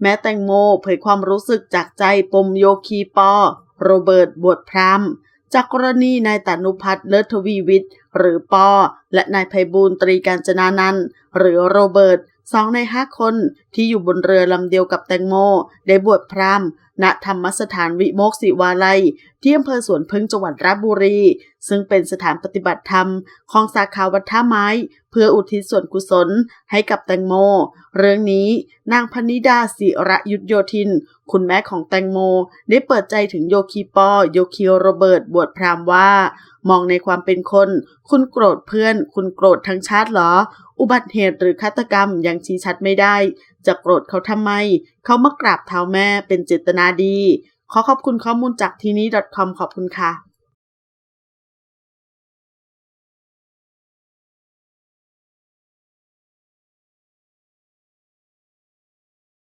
แม้แตงโมเผยความรู้สึกจากใจปมโยคีปอ โรเบิร์ตบวชพรามจากกรณีนายตานุพัฒน์เลิศทวีวิทย์ หรือปอ และนายไพบูลตรีการจนานันท์หรือโรเบิร์ตสองในห้าคนที่อยู่บนเรือลำเดียวกับแตงโม ได้บวชพราม ณธรรมสถานวิโมกศิวาลัย ที่อำเภอสวนพึ่งจังหวัดราชบุรี ซึ่งเป็นสถานปฏิบัติธรรม ของสาขาวัดท่าไม้ เพื่ออุทิศส่วนกุศลให้กับแตงโม เรื่องนี้นางพนิดาศิระยุทธโยธิน คุณแม่ของแตงโม ได้เปิดใจถึงโยคีปอ โยคีโรเบิร์ตบวชพราหมณ์ว่า มองในความเป็นคน คุณโกรธเพื่อน คุณโกรธทั้งชาติเหรออุบัติเหตุหรือฆาตกรรมยังชี้ชัดไม่ได้ จะโกรธเขาทำไม เขามากราบเท้าแม่เป็นเจตนาดี ขอขอบคุณข้อมูลจากที่นี้ .com ขอบคุณค่ะ